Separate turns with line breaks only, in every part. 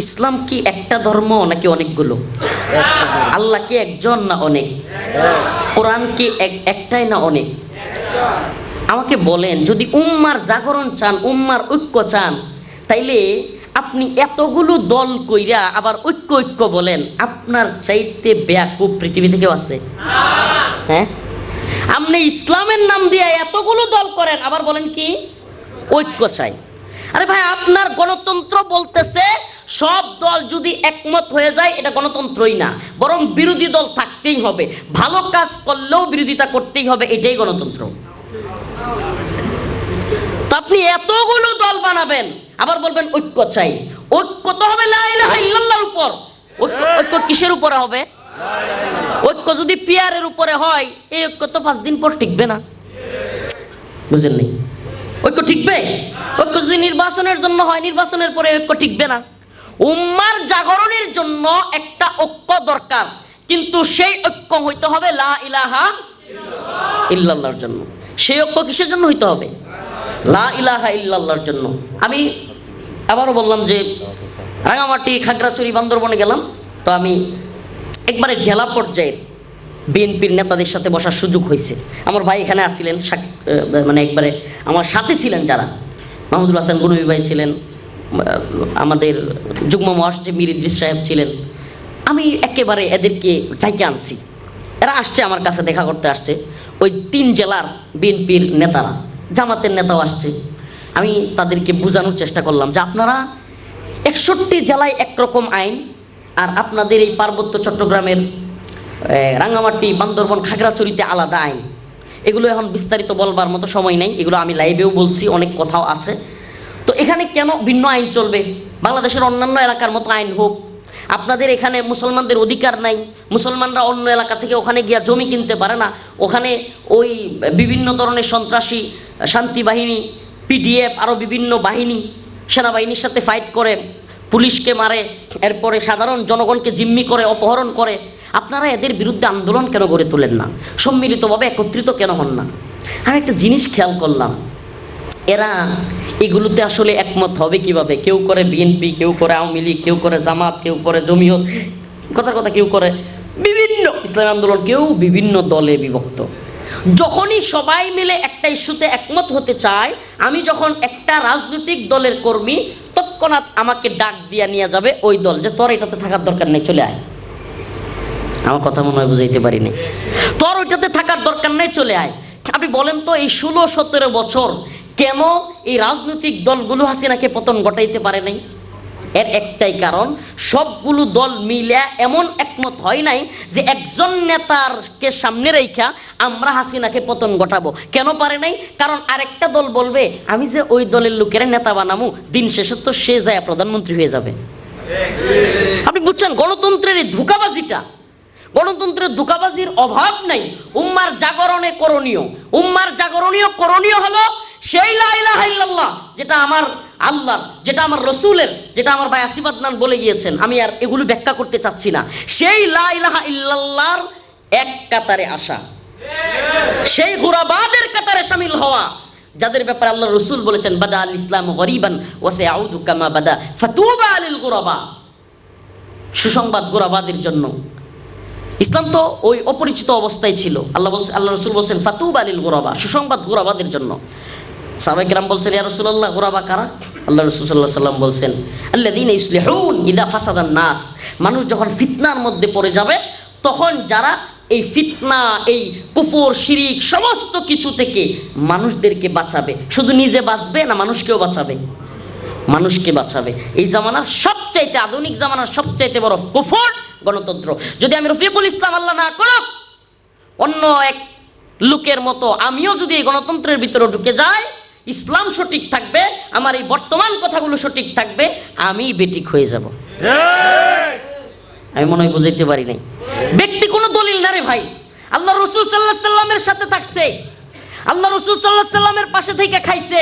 ইসলাম কি একটা ধর্ম নাকি অনেকগুলো? আল্লাহ কি একজন না অনেক? কোরআন কি একটাই না অনেক? আমাকে বলেন, যদি উম্মার জাগরণ চান, উম্মার ঐক্য চান, তাইলে আপনি এতগুলো দল কইরা আবার ঐক্য ঐক্য বলেন, আপনার চাইতে ব্যাকুব পৃথিবীতে কেউ আছে। হ্যাঁ? আপনি ইসলামের নাম দিয়ে এতগুলো দল করেন, আবার বলেন কি? ঐক্য চাই। আরে ভাই, আপনার গণতন্ত্র বলতেছে সব দল যদি একমত হয়ে যায়, এটা গণতন্ত্রই না। বরং বিরোধী দল থাকতেই হবে। ভালো কাজ করলেও বিরোধিতা করতেই হবে, এটাই গণতন্ত্র। আপনি এতগুলো দল বানাবেন, আবার বলবেন ঐক্য চাই। ঐক্য তো হবে লা ইলাহা ইল্লাল্লাহর উপর। ঐক্য কিসের উপরে হবে? ঐক্য যদি পিয়ারের উপরে হয়, এই ঐক্য তো পাঁচ দিন পর টিকবে না। বুঝেন নেই? ঐক্য টিকবে? ঐক্য যদি নির্বাচনের জন্য হয়, নির্বাচনের পরে ঐক্য টিকবে না। উম্মার জাগরণের জন্য একটা ঐক্য দরকার। কিন্তু সেই ঐক্য হইতে হবে লা ইলাহা ইল্লাল্লাহর জন্য। সেই ঐক্য কিসের জন্য হইতে হবে? লা ইলাহা ইল্লাল্লাহর জন্য। আমি আবারও বললাম যে, রাঙামাটি খাগড়াছড়ি বান্দরবনে গেলাম, তো আমি একবারে জেলা পর্যায়ের বিএনপির নেতাদের সাথে বসার সুযোগ হয়েছে। আমার ভাই এখানে আসছিলেন মানে একবারে আমার সাথে ছিলেন যারা। মাহমুদুল হাসান গুনবী ভাই ছিলেন আমাদের যুগ্ম মহাসচিব মির ইদ্রিস সাহেব ছিলেন। আমি একেবারে এদেরকে ডাইকে আনছি। এরা আসছে আমার কাছে দেখা করতে আসছে। ওই তিন জেলার বিএনপির নেতারা জামাতের নেতাও আসছে। আমি তাদেরকে বোঝানোর চেষ্টা করলাম যে আপনারা একষট্টি জেলায় একরকম আইন আর আপনাদের এই পার্বত্য চট্টগ্রামের আহ, রাঙামাটি বান্দরবন খাগড়াছড়িতে আলাদা আইন। এগুলো এখন বিস্তারিত বলবার মতো সময় নেই। এগুলো আমি লাইভেও বলছি অনেক কথাও আছে। তো এখানে কেন ভিন্ন আইন চলবে? বাংলাদেশের অন্যান্য এলাকার মতো আইন হোক। আপনাদের এখানে মুসলমানদের অধিকার নাই। মুসলমানরা অন্য এলাকা থেকে ওখানে গিয়া জমি কিনতে পারে না। ওখানে ওই বিভিন্ন ধরনের সন্ত্রাসী, শান্তি বাহিনী পিডিএফ আরও বিভিন্ন বাহিনী সেনাবাহিনীর সাথে ফাইট করে, পুলিশকে মারে, এরপরে সাধারণ জনগণকে জিম্মি করে, অপহরণ করে। আপনারা এদের বিরুদ্ধে আন্দোলন কেন গড়ে তোলেন না? সম্মিলিতভাবে একত্রিত কেন হন না? আমি একটা জিনিস খেয়াল করলাম। এরা এগুলোতে আসলে একমত হবে কীভাবে? কেউ করে বিএনপি, কেউ করে আওয়ামী লীগ, কেউ করে জামাত, কেউ করে জমিয়ত, কথার কথা কেউ করে বিভিন্ন ইসলামী আন্দোলন, কেউ বিভিন্ন দলে বিভক্ত। যখনই সবাই মিলে একটা ইস্যুতে একমত হতে চায়, আমি যখন একটা রাজনৈতিক দলের কর্মী, তৎক্ষণাৎ আমাকে ডাক দিয়া নিয়ে যাবে ওই দল যে, তোর এটাতে থাকার দরকার নেই, চলে আয়। আমার কথা মনে হয় বুঝাইতে পারিনি। তোর ওইটাতে থাকার দরকার নেই, চলে আয়। আপনি বলেন তো এই ষোলো সতেরো বছর কেন এই রাজনৈতিক দলগুলো হাসিনাকে পতন ঘটাইতে পারে নাই? এর একটাই কারণ, সবগুলো দল মিলে এমন একমত হয় নাই যে একজন নেতারকে সামনে রেখা আমরা হাসিনাকে পতন ঘটাবো। কেন পারে নাই? কারণ আরেকটা দল বলবে, আমি যে ওই দলের লোকের নেতা বানামু, দিন শেষে তো সে যায় প্রধানমন্ত্রী হয়ে যাবে। আপনি বুঝছেন, গণতন্ত্রের এই ধোকাবাজিটা? গণতন্ত্রের ধোকাবাজির অভাব নাই। উম্মার জাগরণে করণীয়। উম্মার জাগরণীয় করণীয় হলো সেই লা ইলাহা ইল্লাল্লাহ, যেটা আমার আল্লাহ, যেটা আমার রসুলের, যেটা আমার ভাই আসিফ আদনান বলে গিয়েছেন, আমি আর এগুলো ব্যাখ্যা করতে চাচ্ছি না। সেই লা ইলাহা ইল্লাল্লাহর এক কাতারে আসা। সেই গুরাবাদের কাতারে সামিল হওয়া, যাদের ব্যাপারে আল্লাহ রসুল বলেছেন, বাদা আল ইসলাম গরিবান ওয়াসে আউদু কামা বাদা, ফাতুবা আলিল গুরাবা। সুসংবাদ গোরাবাদের জন্য। ইসলাম তো ওই অপরিচিত অবস্থায় ছিল। আল্লাহ আল্লাহ রসুল বলছেন, ফাতুব আলিল গোরাবা, সুসংবাদ গোরাবাদের জন্য। রাম বলছেন, ইয়া রসুল্লাহ গোরাবা কারা? আল্লাহ রসুল সাল্লাহ সাল্লাম বলছেন আল্লাহ দিন ইসলেহুন ইদা ফাসাদান নাস। মানুষ যখন ফিতনার মধ্যে পড়ে যাবে, তখন যারা এই ফিতনা, এই কুফর, শিরিক সমস্ত কিছু থেকে মানুষদেরকে বাঁচাবে। শুধু নিজে বাঁচবে না মানুষকেও বাঁচাবে? মানুষকে বাঁচাবে। এই জামানার সবচাইতে আধুনিক জামানার সবচাইতে বড় কুফর গণতন্ত্র। যদি আমি রফিকুল ইসলাম আল্লাহ না করুক, অন্য এক লোকের মতো আমিও যদি এই গণতন্ত্রের ভিতরে ঢুকে যাই ইসলাম সঠিক থাকবে আমার এই বর্তমান কথাগুলো সঠিক থাকবে আমি বেটিক হয়ে যাব। আমি মনে হয় বুঝাইতে পারি নাই। ব্যক্তি কোনো দলিল না রে ভাই। আল্লাহ রসুল সাল্লাহ সাল্লামের সাথে থাকছে। আল্লাহ রসুল সাল্লাহ সাল্লামের পাশে থেকে খাইছে।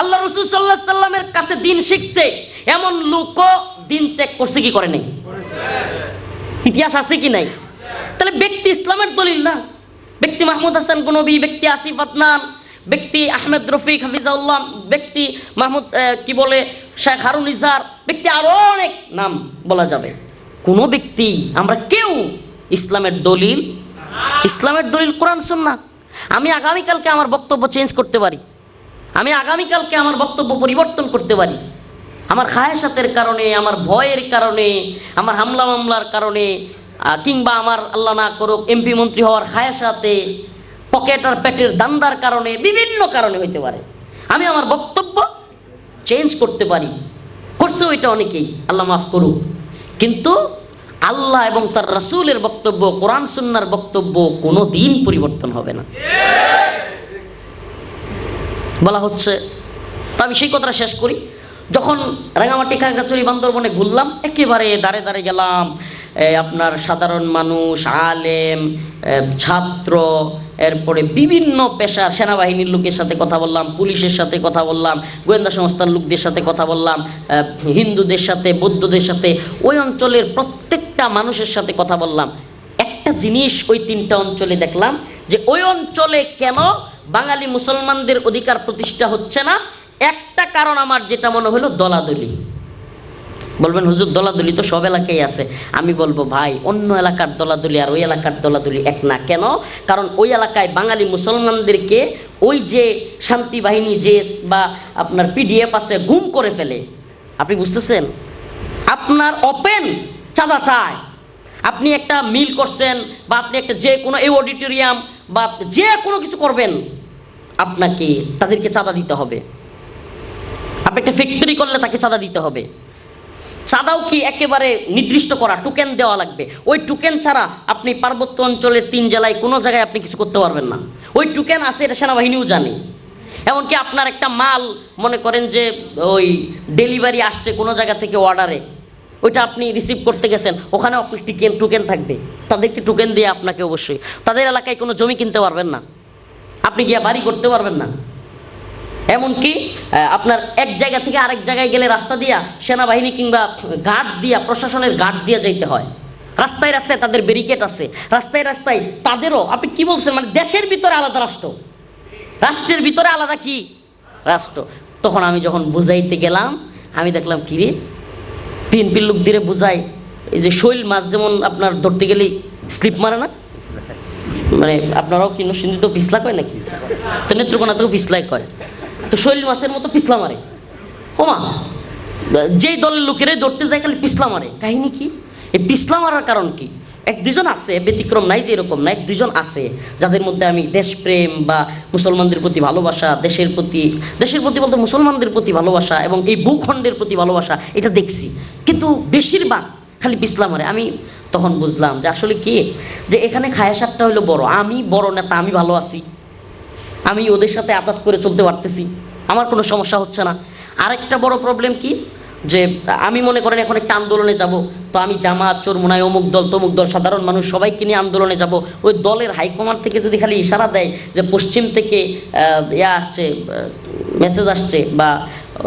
আল্লাহ রসুল সাল্লাহ সাল্লামের কাছে দিন শিখছে। এমন লোকও দিন ত্যাগ করছে কি করে নাই? ইতিহাস আছে কি নাই? তাহলে ব্যক্তি ইসলামের দলিল না। ব্যক্তি মাহমুদ হাসান গুনবী ব্যক্তি আসিফ আদনান ব্যক্তি আহমেদ রফিক হাফিজাউল্লাহ, ব্যক্তি মাহমুদ কি বলে, শেখ হারুন ইজার, ব্যক্তি আরও অনেক নাম বলা যাবে। কোনো ব্যক্তি, আমরা কেউ ইসলামের দলিল ইসলামের দলিল কোরআন সুন্নাহ আমি আগামীকালকে আমার বক্তব্য চেঞ্জ করতে পারি। আমি আগামীকালকে আমার বক্তব্য পরিবর্তন করতে পারি। আমার খায়াসাতের কারণে, আমার ভয়ের কারণে, আমার হামলা মামলার কারণে কিংবা আমার আল্লাহ না করুক এমপি মন্ত্রী হওয়ার খায়াসাতে পকেট আর পেটের দান্দার কারণে, বিভিন্ন কারণে হইতে পারে। আমি আমার বক্তব্য চেঞ্জ করতে পারি। করছেও এটা অনেকেই, আল্লাহ মাফ করুক। কিন্তু আল্লাহ এবং তার রাসূলের বক্তব্য, কোরআন সুন্নার বক্তব্য কোনো দিন পরিবর্তন হবে না। বলা হচ্ছে, তো আমি সেই কথাটা শেষ করি। যখন রাঙামাটি খাগড়াছড়ি বান্দরবনে ঘুরলাম, একেবারে দাঁড়ে দাঁড়ে গেলাম। আপনার সাধারণ মানুষ, আলেম ছাত্র, এরপরে বিভিন্ন পেশার সেনাবাহিনীর লোকের সাথে কথা বললাম, পুলিশের সাথে কথা বললাম, গোয়েন্দা সংস্থার লোকদের সাথে কথা বললাম হিন্দুদের সাথে, বৌদ্ধদের সাথে, ওই অঞ্চলের প্রত্যেকটা মানুষের সাথে কথা বললাম। একটা জিনিস ওই তিনটা অঞ্চলে দেখলাম যে ওই অঞ্চলে কেন বাঙালি মুসলমানদের অধিকার প্রতিষ্ঠা হচ্ছে না? একটা কারণ আমার যেটা মনে হলো দলাদলি। বলবেন, হুজুর, দলাদলি তো সব এলাকায় আছে। আমি বলব, ভাই, অন্য এলাকার দলাদলি আর ওই এলাকার দলাদলি এক না। কেন? কারণ ওই এলাকায় বাঙালি মুসলমানদেরকে ওই যে শান্তি বাহিনী জেস বা আপনার পিডিএফ আছে, গুম করে ফেলে। আপনি বুঝতেছেন? আপনার ওপেন চাঁদা চায়। আপনি একটা মিল করছেন বা আপনি একটা যে কোনো এই অডিটোরিয়াম বা যে কোনো কিছু করবেন, আপনাকে তাদেরকে চাঁদা দিতে হবে। আপনি একটা ফ্যাক্টরি করলে তাকে চাঁদা দিতে হবে। চাঁদাও কি একেবারে নির্দিষ্ট করা টোকেন দেওয়া লাগবে? ওই টোকেন ছাড়া আপনি পার্বত্য অঞ্চলের তিন জেলায় কোনো জায়গায় আপনি কিছু করতে পারবেন না। ওই টোকেন আছে, এটা সেনাবাহিনীও জানে। এমনকি আপনার একটা মাল, মনে করেন যে ওই ডেলিভারি আসছে কোনো জায়গা থেকে অর্ডারে ওইটা আপনি রিসিভ করতে গেছেন, ওখানেও আপনি টিকেন টোকেন থাকবে। তাদেরকে টোকেন দিয়ে আপনাকে অবশ্যই। তাদের এলাকায় কোনো জমি কিনতে পারবেন না। আপনি গিয়ে বাড়ি করতে পারবেন না। এমনকি আপনার এক জায়গা থেকে আরেক জায়গায় গেলে রাস্তা দিয়া সেনাবাহিনী কিংবা গার্ড দিয়া, প্রশাসনের গার্ড দিয়া যাইতে হয়। রাস্তায় রাস্তায় তাদের ব্যারিকেড আছে। রাস্তায় রাস্তায় তাদেরও, আপনি কি বলছেন? মানে দেশের ভিতরে আলাদা রাষ্ট্র। রাষ্ট্রের ভিতরে আলাদা কি? রাষ্ট্র। তখন আমি যখন বুঝাইতে গেলাম, আমি দেখলাম কিরে পিএনপির লোক দিয়ে বুঝাই এই যে শৈল মাছ যেমন আপনার ধরতে গেলেই স্লিপ মারে না? মানে আপনারাও কি নরসিংদী তো পিছলা কয় নাকি? তো নেত্রকোনা তো পিছলাই কয়। তো শৈল মাছের মতো পিছলা মারে। ওমা, যেই দলের লোকেরাই ধরতে যায় খালি পিছলা মারে। কাহিনী কি? এই পিছলা মারার কারণ কি? এক দুজন আছে, ব্যতিক্রম নাই যে এরকম না, এক দুজন আছে, যাদের মধ্যে আমি দেশপ্রেম বা মুসলমানদের প্রতি ভালোবাসা, দেশের প্রতি দেশের প্রতি বলতে মুসলমানদের প্রতি ভালোবাসা এবং এই ভূখণ্ডের প্রতি ভালোবাসা, এটা দেখছি। কিন্তু বেশিরভাগ খালি পিছলা মারে। আমি তখন বুঝলাম যে আসলে কি? যে এখানে খায়া খায়াসারটা হলো বড়। আমি বড় নেতা, আমি ভালো আছি। আমি ওদের সাথে আঘাত করে চলতে পারতেছি। আমার কোনো সমস্যা হচ্ছে না। আরেকটা বড় প্রবলেম কি? যে আমি মনে করেন এখন একটা আন্দোলনে যাব, তো আমি জামাত চোরমোনায় অমুক দল, তমুক দল, সাধারণ মানুষ সবাইকে নিয়ে আন্দোলনে যাব। ওই দলের হাইকমান্ড থেকে যদি খালি ইশারা দেয় যে পশ্চিম থেকে ইয়া আসছে মেসেজ আসছে বা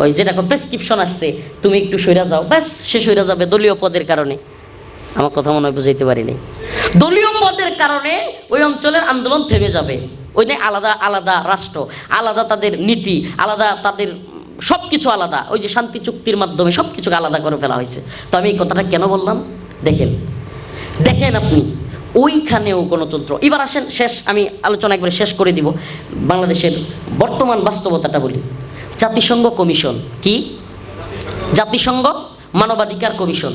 ওই যেটা প্রেসক্রিপশন আসছে, তুমি একটু সইরা যাও। ব্যাস, সে সইরা যাবে দলীয় পদের কারণে। আমার কথা মনে হয় বুঝাইতে পারিনি। দলীয় পদের কারণে ওই অঞ্চলের আন্দোলন থেমে যাবে। ওই নিয়ে আলাদা আলাদা রাষ্ট্র, আলাদা তাদের নীতি, আলাদা তাদের সব কিছু আলাদা। ওই যে শান্তি চুক্তির মাধ্যমে সব কিছুকে আলাদা করে ফেলা হয়েছে। তো আমি এই কথাটা কেন বললাম? দেখেন দেখেন আপনি, ওইখানেও গণতন্ত্র। এবার আসেন, শেষ, আমি আলোচনা একবারে শেষ করে দিব। বাংলাদেশের বর্তমান বাস্তবতাটা বলি। জাতিসংঘ কমিশন, কি? জাতিসংঘ মানবাধিকার কমিশন।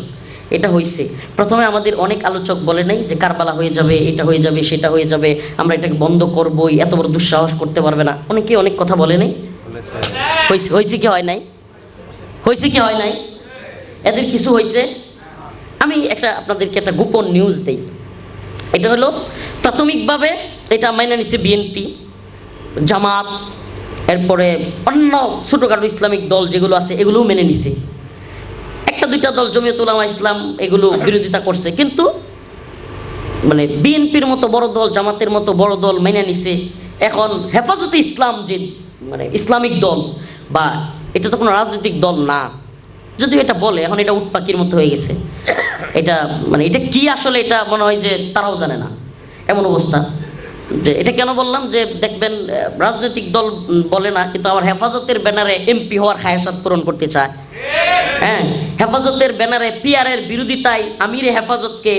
এটা হয়েছে প্রথমে আমাদের অনেক আলোচক বলে নাই যে কারবালা হয়ে যাবে, এটা হয়ে যাবে, সেটা হয়ে যাবে, আমরা এটাকে বন্ধ করবই, এত বড় দুঃসাহস করতে পারবে না। অনেকে অনেক কথা বলে নাই। হয়েছে কি হয় নাই? হয়েছে কি হয় নাই? এদের কিছু হয়েছে আমি একটা, আপনাদেরকে একটা গোপন নিউজ দেই। এটা হলো, প্রাথমিকভাবে এটা মাইনে নিছে বিএনপি জামাত, এরপরে অন্য ছোটোখাটো ইসলামিক দল যেগুলো আছে, এগুলোও মেনে নিছে। একটা, দুইটা দল জমিয়ত উলামা ইসলাম এগুলো বিরোধিতা করছে। কিন্তু মানে বিএনপির মতো বড় দল, জামাতের মতো বড় দল মেনে নিছে। এখন হেফাজতে ইসলাম যে মানে ইসলামিক দল বা এটা তো কোনো রাজনৈতিক দল না। যদিও এটা বলে, এখন এটা উটপাকির মতো হয়ে গেছে। এটা মানে এটা কি আসলে এটা মনে হয় যে তারাও জানে না। এমন অবস্থা। যে এটা কেন বললাম যে দেখবেন রাজনৈতিক দল বলে না, কিন্তু আমার হেফাজতের ব্যানারে এমপি হওয়ার খায়াসাত পূরণ করতে চায়। হ্যাঁ হেফাজতের ব্যানারে পিয়ারের বিরোধিতায় আমিরে হেফাজতকে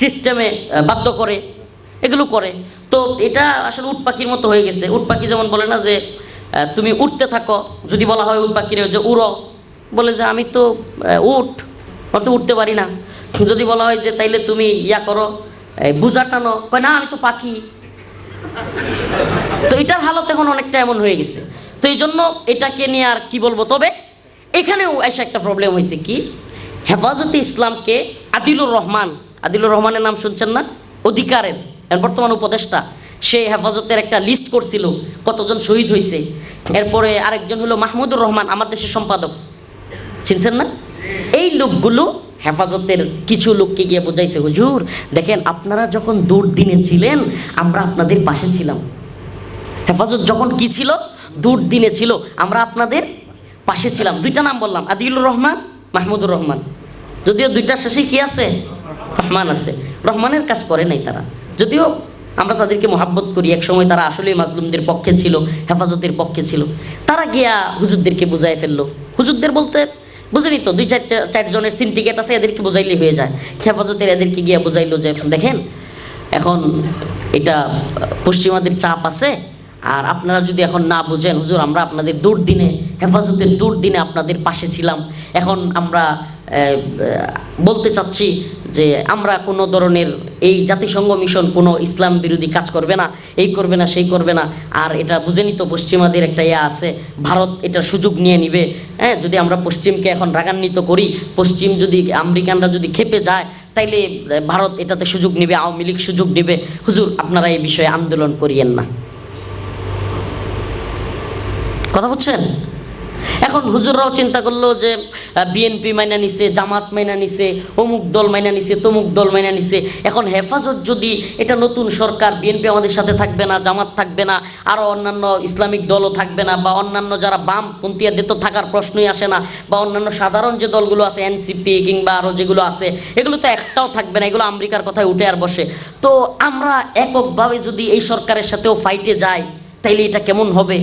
সিস্টেমে বাধ্য করে, এগুলো করে। তো এটা আসলে উট পাখির মতো হয়ে গেছে। উট পাখি যেমন বলে না যে তুমি উঠতে থাকো, যদি বলা হয় উট পাখির যে উড়ো, বলে যে আমি তো উঠ আমি তো উঠতে পারি না। যদি বলা হয় যে তাইলে তুমি ইয়া করো বুঝা টানো, কয় না, আমি তো পাখি। তো এটার হালত এখন অনেকটা এমন হয়ে গেছে। তো এই জন্য এটাকে নিয়ে আর কি বলব? তবে এখানেও এসে একটা প্রবলেম হয়েছে কি? হেফাজতে ইসলামকে আদিলুর রহমান, আদিলুর রহমানের নাম শুনছেন না? অধিকারের বর্তমান উপদেষ্টা, সে হেফাজতের একটা লিস্ট করছিল, কতজন শহীদ হয়েছে। এরপরে আরেকজন হলো মাহমুদুর রহমান, আমার দেশের সম্পাদক। চিনছেন না? এই লোকগুলো হেফাজতের কিছু লোককে গিয়ে বোঝাইছে, হুজুর, দেখেন, আপনারা যখন দুর্দিনে ছিলেন, আমরা আপনাদের পাশে ছিলাম। হেফাজত যখন কি ছিল? দুর্দিনে ছিল। আমরা আপনাদের পাশে ছিলাম। দুইটা নাম বললাম, আদিলুর রহমান, মাহমুদুর রহমান। যদিও দুইটার শেষে কি আছে? রহমান আছে। রহমানের কাজ করে নাই তারা। যদিও আমরা তাদেরকে মহাব্বত করি এক সময় তারা আসলে মাজলুমদের পক্ষে ছিল, হেফাজতের পক্ষে ছিল। তারা গিয়া হুজুরদেরকে বুঝাই ফেলল। হুজুরদের বলতে বুঝেনি তো, দুই চার চারজনের সিন্ডিকেট আছে, এদেরকে বুঝাইলে হয়ে যায়। হেফাজতের এদেরকে গিয়া বুঝাইলো যে, দেখেন, এখন এটা পশ্চিমাদের চাপ আছে আর আপনারা যদি এখন না বুঝেন, হুজুর, আমরা আপনাদের দুর্দিনে, হেফাজতের দুর্দিনে আপনাদের পাশে ছিলাম। এখন আমরা বলতে চাচ্ছি যে আমরা কোনো ধরনের এই জাতিসংঘ মিশন, কোনো ইসলাম বিরোধী কাজ করবে না, এই করবে না, সেই করবে না। আর এটা বুঝেনি তো পশ্চিমাদের একটা ইয়ে আছে, ভারত এটা সুযোগ নিয়ে নিবে। হ্যাঁ যদি আমরা পশ্চিমকে এখন রাগান্বিত করি, পশ্চিম যদি আমেরিকানরা যদি খেপে যায়, তাইলে ভারত এটাতে সুযোগ নেবে, আওয়ামী লীগ সুযোগ নেবে। হুজুর, আপনারা এই বিষয়ে আন্দোলন করিয়েন না। কথা বুঝছেন? এখন হুজুররাও চিন্তা করল যে বিএনপি মাইনা নিছে, জামাত মাইনা নিছে, অমুক দল মাইনা নিছে, তমুক দল মাইনা নিছে। এখন হেফাজত যদি এটা নতুন সরকার বিএনপি আমাদের সাথে থাকবে না, জামাত থাকবে না আরও অন্যান্য ইসলামিক দলও থাকবে না, বা অন্যান্য যারা বাম পন্থীয়াদের তো থাকার প্রশ্নই আসে না, বা অন্যান্য সাধারণ যে দলগুলো আছে এনসিপি কিংবা আরও যেগুলো আছে, এগুলো তো একটাও থাকবে না, এগুলো আমেরিকার কথায় উঠে আর বসে। তো আমরা এককভাবে যদি এই সরকারের সাথেও ফাইটে যাই, তাইলে এটা কেমন হবে?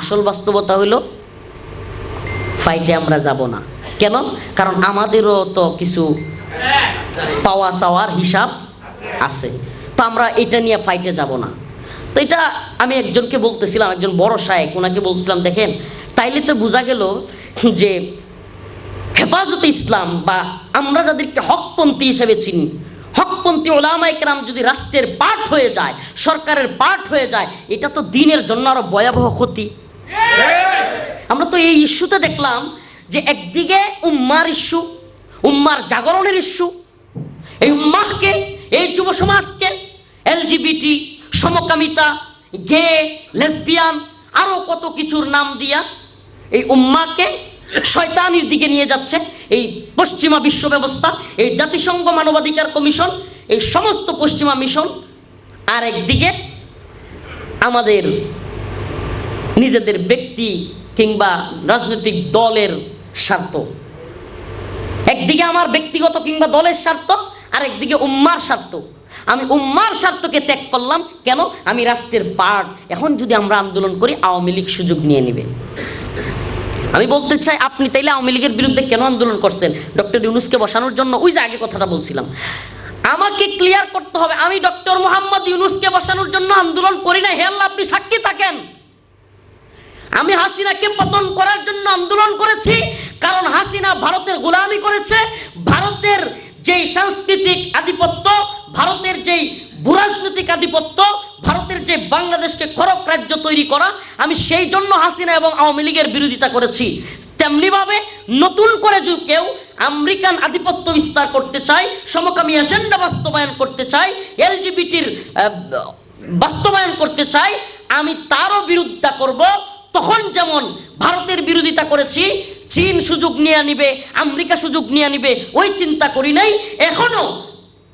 আসল বাস্তবতা হইল ফাইটে আমরা যাব না। কেন? কারণ আমাদেরও তো কিছু পাওয়া চাওয়ার হিসাব আছে। তো আমরা এটা নিয়ে ফাইটে যাব না। তো এটা আমি একজনকে বলতেছিলাম, একজন বড় শায়েক ওনাকে বলছিলাম, দেখেন, তাইলে তো বোঝা গেল যে হেফাজতে ইসলাম বা আমরা যাদেরকে হকপন্থী হিসেবে চিনি হকপন্থী ওলামা একরাম যদি রাষ্ট্রের পাঠ হয়ে যায়, সরকারের পাঠ হয়ে যায়, এটা তো দিনের জন্য আরও ভয়াবহ ক্ষতি। আমরা তো এই ইস্যুতে দেখলাম যে একদিকে উম্মার ইস্যু, উম্মার জাগরণের ইস্যু, এই উম্মাহকে, এই যুব সমাজকে, এলজিবিটি, সমকামিতা, গে, লেসবিয়ান, আরও কত কিছুর নাম দিয়া এই উম্মাকে শয়তানির দিকে নিয়ে যাচ্ছে এই পশ্চিমা বিশ্ব ব্যবস্থা, এই জাতিসংঘ মানবাধিকার কমিশন, এই সমস্ত পশ্চিমা মিশন আর একদিকে আমাদের নিজেদের ব্যক্তি কিংবা রাজনৈতিক দলের স্বার্থ। একদিকে আমার ব্যক্তিগত কিংবা দলের স্বার্থ আর একদিকে উম্মার স্বার্থ। আমি উম্মার স্বার্থকে ত্যাগ করলাম, কেন? আমি রাষ্ট্রের পার্ট এখন যদি আমরা আন্দোলন করি, আওয়ামী লীগ সুযোগ নিয়ে নেবে। আমি বলতে চাই, আপনি তাইলে আওয়ামী লীগের বিরুদ্ধে কেন আন্দোলন করছেন? ডক্টর ইউনুসকে বসানোর জন্য ওই যে আগে কথাটা বলছিলাম। আমাকে ক্লিয়ার করতে হবে, আমি ডক্টর মোহাম্মদ ইউনুসকে বসানোর জন্য আন্দোলন করি না হে আল্লাহ, আপনি সাক্ষী থাকেন। আমি হাসিনাকে পতন করার জন্য আন্দোলন করেছি, কারণ হাসিনা ভারতের গোলামি করেছে। ভারতের যেই সাংস্কৃতিক আধিপত্য, ভারতের যেই ভূরাজনৈতিক আধিপত্য ভারতের যে বাংলাদেশকে খরক রাজ্য তৈরি করা, আমি সেই জন্য হাসিনা এবং আওয়ামী লীগের বিরোধিতা করেছি। তেমনিভাবে নতুন করে যদি কেউ আমেরিকান আধিপত্য বিস্তার করতে চায়, সমকামী এজেন্ডা বাস্তবায়ন করতে চায়, এলজিবিটির বাস্তবায়ন করতে চায়, আমি তারও বিরোধিতা করব। তখন যেমন ভারতের বিরোধিতা করেছি, চীন সুযোগ নিয়ে নিবে, আমেরিকা সুযোগ নিয়ে নিবে, ওই চিন্তা করি নাই। এখনও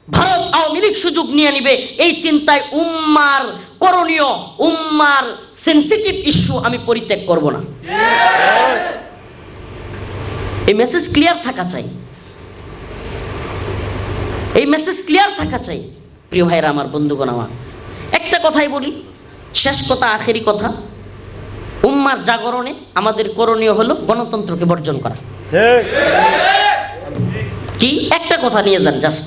ভারত আওয়ামী লীগ সুযোগ নিয়ে নিবে। এই চিন্তায় উম্মার করণীয় উম্মার সেন্সিটিভ ইস্যু আমি পরিত্যাগ করব না। এই মেসেজ ক্লিয়ার থাকা চাই। এই মেসেজ ক্লিয়ার থাকা চাই। প্রিয় ভাইরা আমার বন্ধুগণ আমার একটা কথাই বলি শেষ কথা আখেরি কথা। উম্মার জাগরণে আমাদের করণীয় হলো গণতন্ত্রকে বর্জন করা। কি? একটা কথা নিয়ে যান জাস্ট